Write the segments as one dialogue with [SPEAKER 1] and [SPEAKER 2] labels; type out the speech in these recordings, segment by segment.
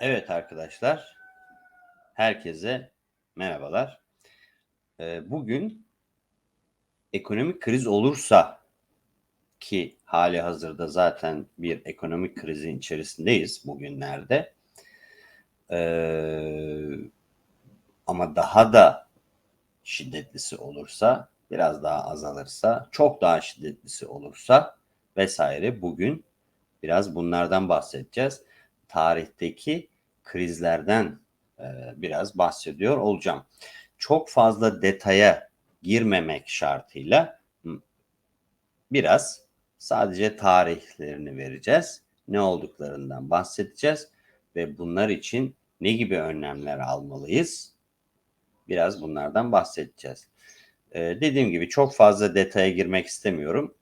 [SPEAKER 1] Evet arkadaşlar, herkese merhabalar. Ee, bugün ekonomik kriz olursa ki hali hazırda zaten bir ekonomik krizin içerisindeyiz bugünlerde. Ee, ama daha da şiddetlisi olursa, biraz daha azalırsa, çok daha şiddetlisi olursa vesaire bugün biraz bunlardan bahsedeceğiz. Tarihteki krizlerden e, biraz bahsediyor olacağım. Çok fazla detaya girmemek şartıyla biraz sadece tarihlerini vereceğiz. Ne olduklarından bahsedeceğiz ve bunlar için ne gibi önlemler almalıyız? Biraz bunlardan bahsedeceğiz. Ee, dediğim gibi çok fazla detaya girmek istemiyorum.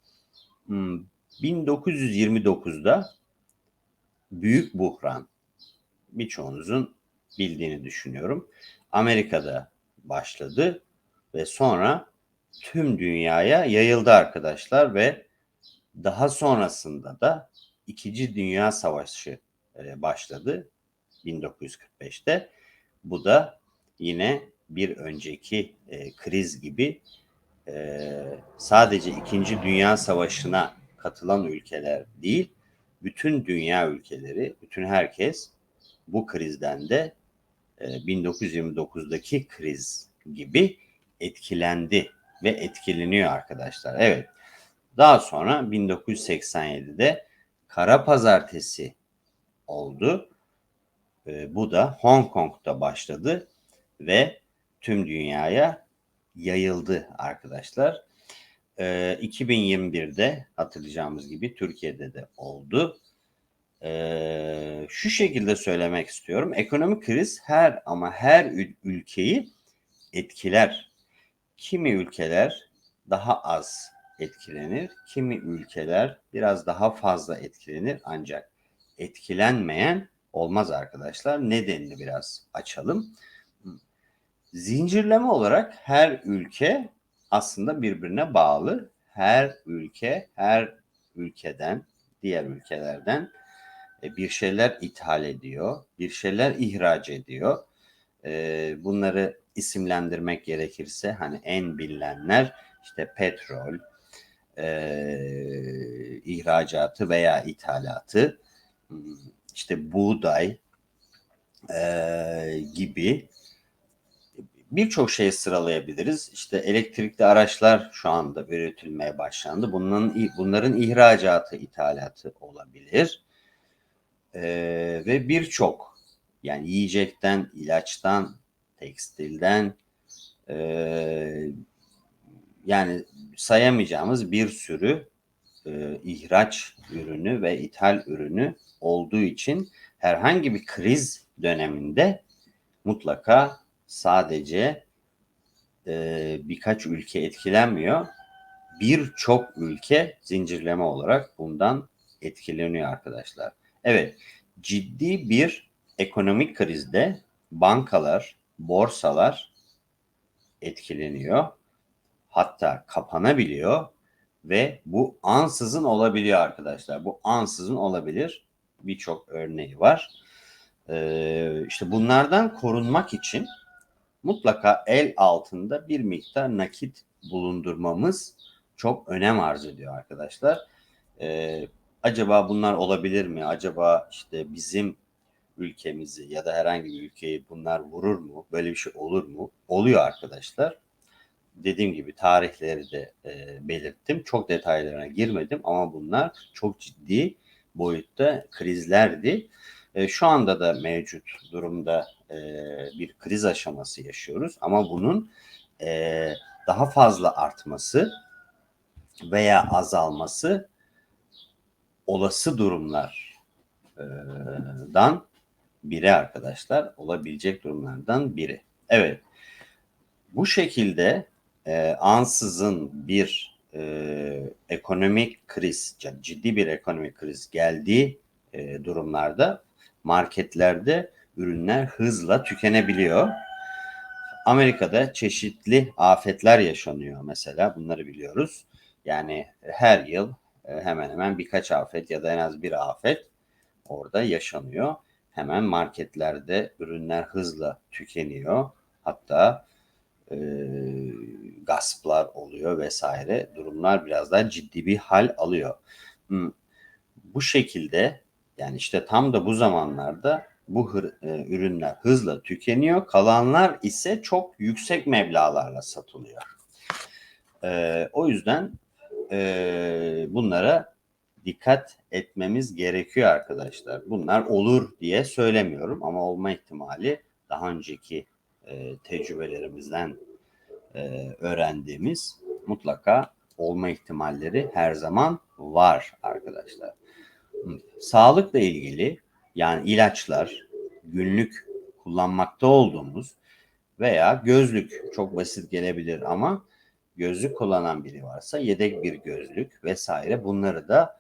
[SPEAKER 1] 1929'da hmm, büyük buhran birçoğunuzun bildiğini düşünüyorum. Amerika'da başladı ve sonra tüm dünyaya yayıldı arkadaşlar ve daha sonrasında da İkinci Dünya Savaşı e, başladı 1945'te. Bu da yine bir önceki e, kriz gibi e, sadece İkinci Dünya Savaşı'na katılan ülkeler değil, bütün dünya ülkeleri, bütün herkes bu krizden de 1929'daki e, kriz gibi etkilendi ve etkileniyor arkadaşlar. Evet. Daha sonra 1987'de Kara Pazartesi oldu. E, bu da Hong Kong'da başladı ve tüm dünyaya yayıldı arkadaşlar. 2021'de e, hatırlayacağımız gibi Türkiye'de de oldu e, şu şekilde söylemek istiyorum. Ekonomik kriz her ama her ülkeyi etkiler. Kimi ülkeler daha az etkilenir, kimi ülkeler biraz daha fazla etkilenir ancak etkilenmeyen olmaz arkadaşlar. Nedenini biraz açalım. Zincirleme olarak her ülke aslında birbirine bağlı. Her ülke her ülkeden, diğer ülkelerden bir şeyler ithal ediyor, bir şeyler ihraç ediyor. E, bunları isimlendirmek gerekirse hani en bilinenler işte petrol, e, ihracatı veya ithalatı, işte buğday gibi birçok şey sıralayabiliriz. İşte elektrikli araçlar şu anda üretilmeye başlandı. Bunların bunların ihracatı, ithalatı olabilir e, ve birçok yani yiyecekten, ilaçtan, tekstilden e, yani sayamayacağımız bir sürü e, ihraç ürünü ve ithal ürünü olduğu için herhangi bir kriz döneminde mutlaka sadece e, birkaç ülke etkilenmiyor. Birçok ülke zincirleme olarak bundan etkileniyor arkadaşlar. Evet, ciddi bir ekonomik krizde bankalar, borsalar etkileniyor. Hatta kapanabiliyor ve bu ansızın olabiliyor arkadaşlar. Bu ansızın olabilir. Birçok örneği var. Ee, işte bunlardan korunmak için mutlaka el altında bir miktar nakit bulundurmamız çok önem arz ediyor arkadaşlar. Ee, acaba bunlar olabilir mi? Acaba işte bizim ülkemizi ya da herhangi bir ülkeyi bunlar vurur mu? Böyle bir şey olur mu? Oluyor arkadaşlar. Dediğim gibi tarihleri de e, belirttim. Çok detaylarına girmedim ama bunlar çok ciddi boyutta krizlerdi. E, şu anda da mevcut durumda e, bir kriz aşaması yaşıyoruz ama bunun e, daha fazla artması veya azalması olası durumlardan biri arkadaşlar. Olabilecek durumlardan biri. Evet. Bu şekilde e, ansızın bir e, ekonomik kriz, ciddi bir ekonomik kriz geldiği e, durumlarda marketlerde ürünler hızla tükenebiliyor. Amerika'da çeşitli afetler yaşanıyor mesela bunları biliyoruz. Yani her yıl e, hemen hemen birkaç afet ya da en az bir afet orada yaşanıyor. hemen marketlerde ürünler hızla tükeniyor. Hatta e, gasplar oluyor vesaire. Durumlar biraz daha ciddi bir hal alıyor. Hmm, Bu şekilde yani işte tam da bu zamanlarda bu hır- e, ürünler hızla tükeniyor. Kalanlar ise çok yüksek meblağlarla satılıyor. E, o yüzden e, bunlara dikkat etmemiz gerekiyor arkadaşlar. Bunlar olur diye söylemiyorum ama olma ihtimali daha önceki e, tecrübelerimizden e, öğrendiğimiz mutlaka olma ihtimalleri her zaman var arkadaşlar. Sağlıkla ilgili yani ilaçlar, günlük kullanmakta olduğumuz veya gözlük çok basit gelebilir ama gözlük kullanan biri varsa yedek bir gözlük vesaire bunları da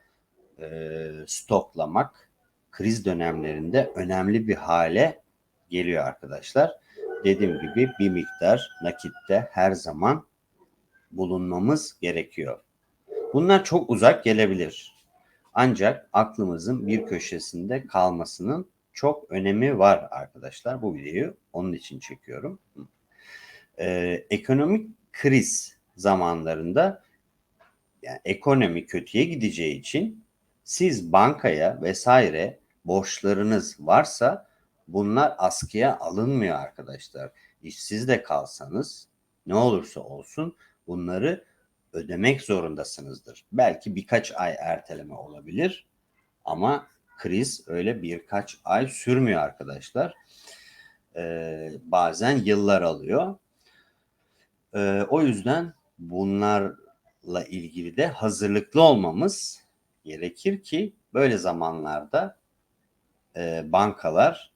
[SPEAKER 1] e, stoklamak kriz dönemlerinde önemli bir hale geliyor arkadaşlar. Dediğim gibi bir miktar nakitte her zaman bulunmamız gerekiyor. Bunlar çok uzak gelebilir. Ancak aklımızın bir köşesinde kalmasının çok önemi var arkadaşlar. Bu videoyu onun için çekiyorum. Ee, ekonomik kriz zamanlarında yani ekonomi kötüye gideceği için siz bankaya vesaire borçlarınız varsa bunlar askıya alınmıyor arkadaşlar. İşsiz de kalsanız ne olursa olsun bunları ödemek zorundasınızdır. Belki birkaç ay erteleme olabilir ama kriz öyle birkaç ay sürmüyor arkadaşlar. Ee, bazen yıllar alıyor. Ee, o yüzden bunlarla ilgili de hazırlıklı olmamız gerekir ki böyle zamanlarda e, bankalar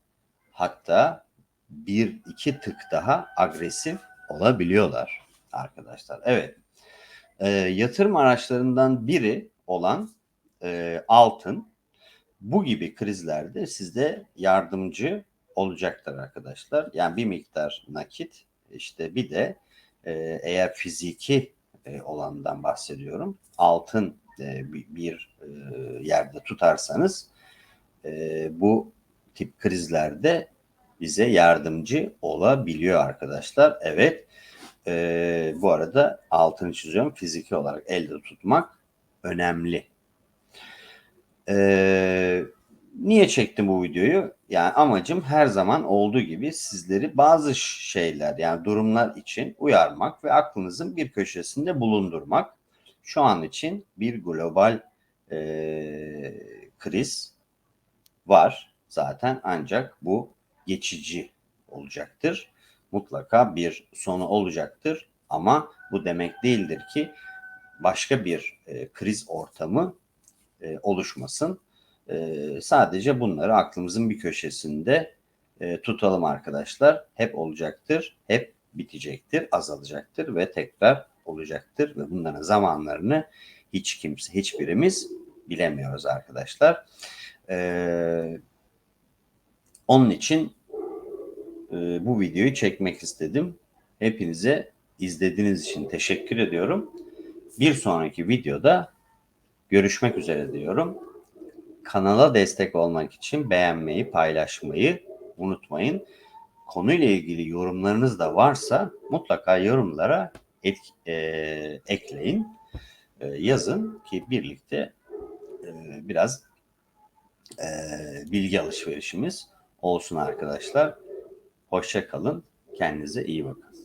[SPEAKER 1] hatta bir iki tık daha agresif olabiliyorlar arkadaşlar. Evet e, yatırım araçlarından biri olan e, altın bu gibi krizlerde sizde yardımcı olacaktır arkadaşlar. Yani bir miktar nakit işte bir de e, eğer fiziki e, olandan bahsediyorum altın e, bir, e, yerde tutarsanız e, bu tip krizlerde bize yardımcı olabiliyor arkadaşlar. Evet bu arada altını çiziyorum fiziki olarak elde tutmak önemli. E, niye çektim bu videoyu? Yani amacım her zaman olduğu gibi sizleri bazı şeyler yani durumlar için uyarmak ve aklınızın bir köşesinde bulundurmak. Şu an için bir global e, kriz var zaten ancak bu geçici olacaktır mutlaka bir sonu olacaktır. Ama bu demek değildir ki başka bir e, kriz ortamı e, oluşmasın. E, sadece bunları aklımızın bir köşesinde e, tutalım arkadaşlar. Hep olacaktır, hep bitecektir, azalacaktır ve tekrar olacaktır ve bunların zamanlarını hiç kimse, hiçbirimiz bilemiyoruz arkadaşlar. Ee, onun için e, bu videoyu çekmek istedim. Hepinize izlediğiniz için teşekkür ediyorum. Bir sonraki videoda görüşmek üzere diyorum. Kanala destek olmak için beğenmeyi, paylaşmayı unutmayın. Konuyla ilgili yorumlarınız da varsa mutlaka yorumlara et, e, ekleyin, e, yazın ki birlikte e, biraz e, bilgi alışverişimiz olsun arkadaşlar. Hoşça kalın. Kendinize iyi bakın.